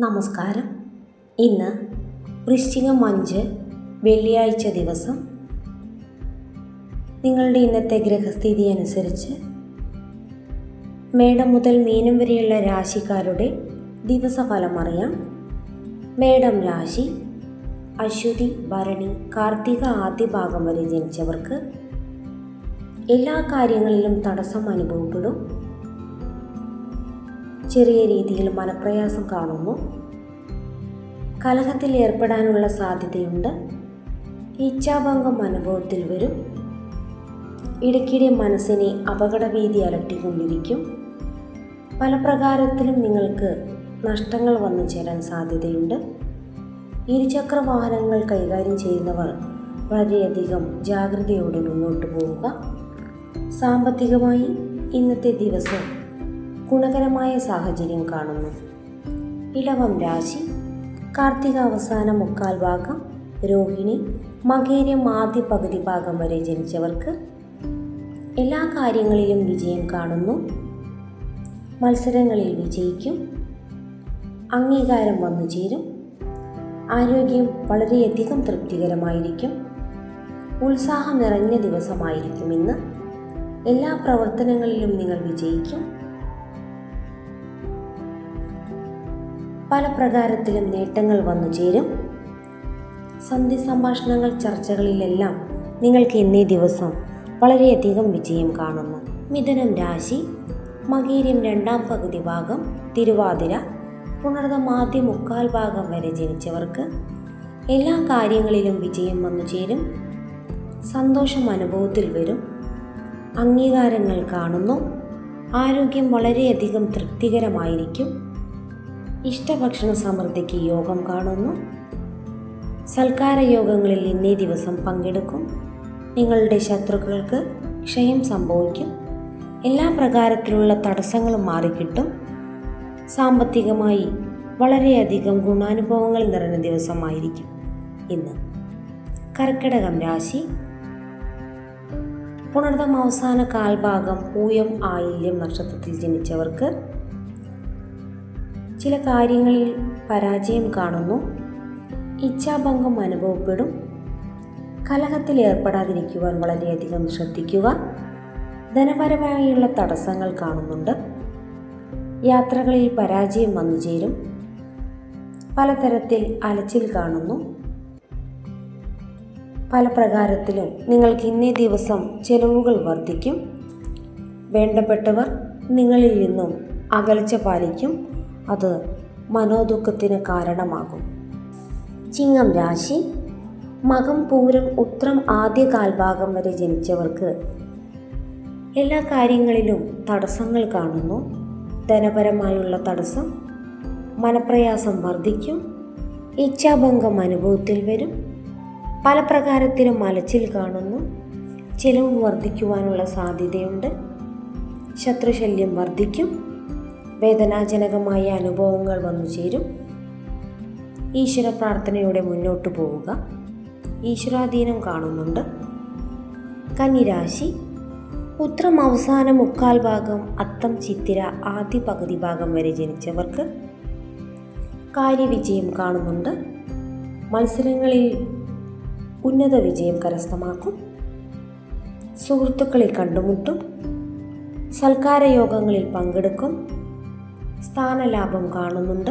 നമസ്കാരം. ഇന്ന് വൃശ്ചികം അഞ്ച് വെള്ളിയാഴ്ച ദിവസം. നിങ്ങളുടെ ഇന്നത്തെ ഗ്രഹസ്ഥിതി അനുസരിച്ച് മേടം മുതൽ മീനം വരെയുള്ള രാശിക്കാരുടെ ദിവസഫലം അറിയാം. മേടം രാശി അശ്വതി ഭരണി കാർത്തിക ആദ്യ ഭാഗം വരെ ജനിച്ചവർക്ക് എല്ലാ കാര്യങ്ങളിലും തടസ്സം അനുഭവപ്പെടും. ചെറിയ രീതിയിൽ മനപ്രയാസം കാണുന്നു. കലഹത്തിൽ ഏർപ്പെടാനുള്ള സാധ്യതയുണ്ട്. ഇച്ഛാഭംഗം അനുഭവത്തിൽ വരും. ഇടയ്ക്കിടെ മനസ്സിനെ അപകടഭീതി അലട്ടിക്കൊണ്ടിരിക്കും. പല പ്രകാരത്തിലും നിങ്ങൾക്ക് നഷ്ടങ്ങൾ വന്നു ചേരാൻ സാധ്യതയുണ്ട്. ഇരുചക്ര വാഹനങ്ങൾ കൈകാര്യം ചെയ്യുന്നവർ വളരെയധികം ജാഗ്രതയോടെ മുന്നോട്ട് പോവുക. സാമ്പത്തികമായി ഇന്നത്തെ ദിവസം ഗുണകരമായ സാഹചര്യം കാണുന്നു. ഇളവം രാശി കാർത്തിക അവസാന മുക്കാൽ ഭാഗം രോഹിണി മകേരം ആദ്യ പകുതി ഭാഗം വരെ ജനിച്ചവർക്ക് എല്ലാ കാര്യങ്ങളിലും വിജയം കാണുന്നു. മത്സരങ്ങളിൽ വിജയിക്കും. അംഗീകാരം വന്നു ചേരും. ആരോഗ്യം വളരെയധികം തൃപ്തികരമായിരിക്കും. ഉത്സാഹം നിറഞ്ഞ ദിവസമായിരിക്കും ഇന്ന് എല്ലാ പ്രവർത്തനങ്ങളിലും നിങ്ങൾ വിജയിക്കും. പല പ്രകാരത്തിലും നേട്ടങ്ങൾ വന്നു ചേരും. സന്ധി സംഭാഷണങ്ങൾ ചർച്ചകളിലെല്ലാം നിങ്ങൾക്ക് ഇന്നേ ദിവസം വളരെയധികം വിജയം കാണുന്നു. മിഥുനം രാശി മകീര്യം രണ്ടാം പകുതി ഭാഗം തിരുവാതിര പുണർതം ആദ്യ മുക്കാൽ ഭാഗം വരെ ജനിച്ചവർക്ക് എല്ലാ കാര്യങ്ങളിലും വിജയം വന്നു ചേരും. സന്തോഷം അനുഭവത്തിൽ വരും. അംഗീകാരങ്ങൾ കാണുന്നു. ആരോഗ്യം വളരെയധികം തൃപ്തികരമായിരിക്കും. ഇഷ്ടഭക്ഷണ സമൃദ്ധിക്ക് യോഗം കാണുന്നു. സൽക്കാര യോഗങ്ങളിൽ ഇന്നേ ദിവസം പങ്കെടുക്കും. നിങ്ങളുടെ ശത്രുക്കൾക്ക് ക്ഷയം സംഭവിക്കും. എല്ലാ പ്രകാരത്തിലുള്ള തടസ്സങ്ങളും മാറിക്കിട്ടും. സാമ്പത്തികമായി വളരെയധികം ഗുണാനുഭവങ്ങൾ നിറഞ്ഞ ദിവസമായിരിക്കും ഇന്ന്. കർക്കിടകം രാശി. പുണർതം അവസാന കാൽഭാഗം പൂയം ആയില്യം നക്ഷത്രത്തിൽ ജനിച്ചവർക്ക് ചില കാര്യങ്ങളിൽ പരാജയം കാണുന്നു. ഇച്ഛാഭംഗം അനുഭവപ്പെടും. കലഹത്തിൽ ഏർപ്പെടാതിരിക്കുവാൻ വളരെയധികം ശ്രദ്ധിക്കുക. ധനപരമായുള്ള തടസ്സങ്ങൾ കാണുന്നുണ്ട്. യാത്രകളിൽ പരാജയം വന്നു ചേരും. പലതരത്തിൽ അലച്ചിൽ കാണുന്നു. പല പ്രകാരത്തിലും നിങ്ങൾക്ക് ഇന്നേ ദിവസം ചെലവുകൾ വർദ്ധിക്കും. വേണ്ടപ്പെട്ടവർ നിങ്ങളിൽ നിന്നും അകൽച്ച പാലിക്കും. അത് മനോദുഃഖത്തിന് കാരണമാകും. ചിങ്ങം രാശി. മകം പൂരം ഉത്രം ആദ്യ കാൽഭാഗം വരെ ജനിച്ചവർക്ക് എല്ലാ കാര്യങ്ങളിലും തടസ്സങ്ങൾ കാണുന്നു. ധനപരമായുള്ള തടസ്സം മനപ്രയാസം വർദ്ധിക്കും. ഇച്ഛാഭംഗം അനുഭവത്തിൽ വരും. പല പ്രകാരത്തിലും അലച്ചിൽ കാണുന്നു. ചിലവ് വർദ്ധിക്കുവാനുള്ള സാധ്യതയുണ്ട്. ശത്രുശല്യം വർദ്ധിക്കും. വേദനാജനകമായ അനുഭവങ്ങൾ വന്നു ചേരും. ഈശ്വര പ്രാർത്ഥനയോടെ മുന്നോട്ട് പോവുക. ഈശ്വരാധീനം കാണുന്നുണ്ട്. കന്നിരാശി ഉത്രം അവസാന മുക്കാൽ ഭാഗം അത്തം ചിത്തിര ആദ്യ പകുതി ഭാഗം വരെ ജനിച്ചവർക്ക് കാര്യവിജയം കാണുന്നുണ്ട്. മത്സരങ്ങളിൽ ഉന്നത വിജയം കരസ്ഥമാക്കും. സുഹൃത്തുക്കളെ കണ്ടുമുട്ടും. സൽക്കാര യോഗങ്ങളിൽ പങ്കെടുക്കും. സ്ഥാനലാഭം കാണുന്നുണ്ട്.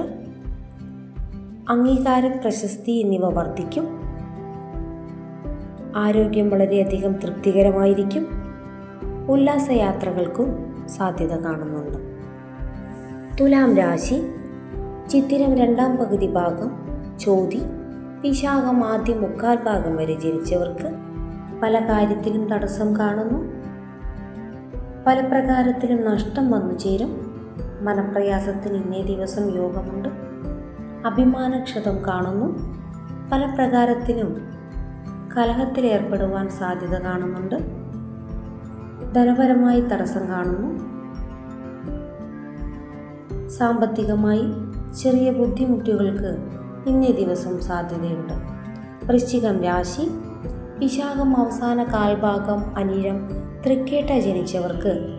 അംഗീകാരം പ്രശസ്തി എന്നിവ വർദ്ധിക്കും. ആരോഗ്യം വളരെയധികം തൃപ്തികരമായിരിക്കും. ഉല്ലാസയാത്രകൾക്കും സാധ്യത കാണുന്നുണ്ട്. തുലാം രാശി ചിത്തിരം രണ്ടാം പകുതി ഭാഗം ചോതി വിശാഖം ആദ്യ മുക്കാൽ ഭാഗം വരെ ജനിച്ചവർക്ക് പല കാര്യത്തിലും തടസ്സം കാണുന്നു. പല പ്രകാരത്തിലും നഷ്ടം വന്നു ചേരും. മനപ്രയാസത്തിന് ഇന്നേ ദിവസം യോഗമുണ്ട്. അഭിമാനക്ഷതം കാണുന്നു. പല പ്രകാരത്തിലും കലഹത്തിലേർപ്പെടുവാൻ സാധ്യത കാണുന്നുണ്ട്. ധനപരമായി തടസ്സം കാണുന്നു. സാമ്പത്തികമായി ചെറിയ ബുദ്ധിമുട്ടുകൾക്ക് ഇന്നേ ദിവസം സാധ്യതയുണ്ട്. വൃശ്ചികം രാശി വിശാഖം അവസാന കാൽഭാഗം അനിഴം തൃക്കേട്ട ജനിച്ചവർക്ക്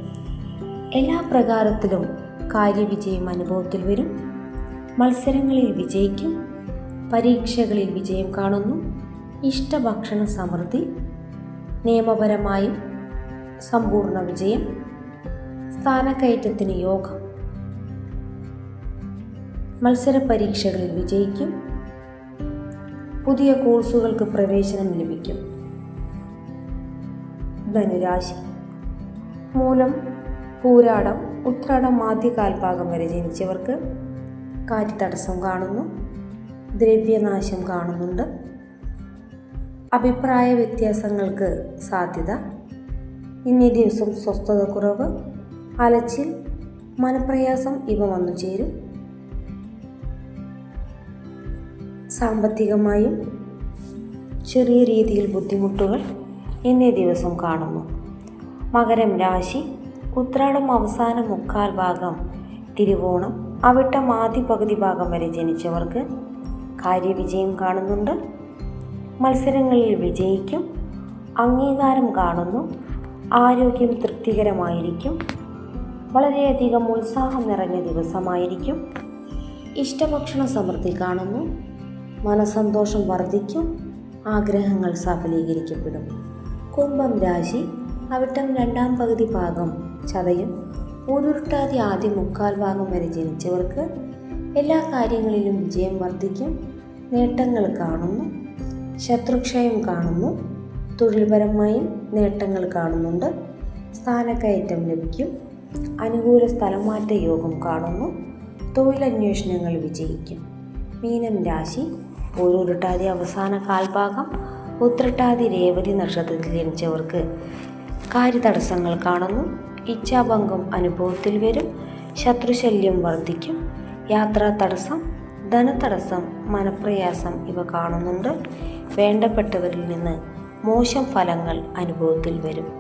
എല്ലാ പ്രകാരത്തിലും കാര്യവിജയം അനുഭവത്തിൽ വരും. മത്സരങ്ങളിൽ വിജയിക്കും. പരീക്ഷകളിൽ വിജയം കാണുന്നു. ഇഷ്ടഭക്ഷണ സമൃദ്ധി നിയമപരമായും സമ്പൂർണ വിജയം സ്ഥാനക്കയറ്റത്തിന് യോഗം. മത്സര പരീക്ഷകളിൽ വിജയിക്കും. പുതിയ കോഴ്സുകൾക്ക് പ്രവേശനം ലഭിക്കും. ധനുരാശി മൂലം പൂരാടം ഉത്രാടം ആദ്യകാൽഭാഗം വരെ ജനിച്ചവർക്ക് കാറ്റ് തടസ്സം കാണുന്നു ദ്രവ്യനാശം കാണുന്നുണ്ട്. അഭിപ്രായ വ്യത്യാസങ്ങൾക്ക് സാധ്യത ഇന്നേ ദിവസം സ്വസ്ഥത കുറവ് അലച്ചിൽ മനപ്രയാസം ഇവ വന്നു ചേരും. സാമ്പത്തികമായും ചെറിയ രീതിയിൽ ബുദ്ധിമുട്ടുകൾ ഇന്നേ ദിവസം കാണുന്നു. മകരം രാശി ഉത്രാടം അവസാന മുക്കാൽ ഭാഗം. തിരുവോണം അവിട്ടം ആദ്യ പകുതി ഭാഗം വരെ ജനിച്ചവർക്ക് കാര്യവിജയം കാണുന്നുണ്ട്. മത്സരങ്ങളിൽ വിജയിക്കും. അംഗീകാരം കാണുന്നു. ആരോഗ്യം തൃപ്തികരമായിരിക്കും. വളരെയധികം ഉത്സാഹം നിറഞ്ഞ ദിവസമായിരിക്കും. ഇഷ്ടഭക്ഷണ സമൃദ്ധി കാണുന്നു. മനസന്തോഷം വർദ്ധിക്കും. ആഗ്രഹങ്ങൾ സഫലീകരിക്കപ്പെടും. കുംഭം രാശി അവിട്ടം രണ്ടാം പകുതി ഭാഗം ചതയും ഊരുരുട്ടാതെ ആദ്യ മുക്കാൽ ഭാഗം വരെ ജനിച്ചവർക്ക് എല്ലാ കാര്യങ്ങളിലും വിജയം വർദ്ധിക്കും. നേട്ടങ്ങൾ കാണുന്നു. ശത്രുക്ഷയം കാണുന്നു. തൊഴിൽപരമായും നേട്ടങ്ങൾ കാണുന്നുണ്ട്. സ്ഥാനക്കയറ്റം ലഭിക്കും. അനുകൂല സ്ഥലമാറ്റ യോഗം കാണുന്നു. തൊഴിലന്വേഷണങ്ങൾ വിജയിക്കും. മീനം രാശി ഓരോരുട്ടാതി അവസാന കാൽഭാഗം. ഉത്രട്ടാതി രേവതി നക്ഷത്രത്തിൽ ജനിച്ചവർക്ക് കാര്യതടസ്സങ്ങൾ കാണുന്നു. ഇച്ഛാഭംഗം അനുഭവത്തിൽ വരും. ശത്രുശല്യം വർദ്ധിക്കും. യാത്രാ തടസ്സം ധനതടസ്സം മനപ്രയാസം ഇവ കാണുന്നുണ്ട്. വേണ്ടപ്പെട്ടവരിൽ നിന്ന് മോശം ഫലങ്ങൾ അനുഭവത്തിൽ വരും.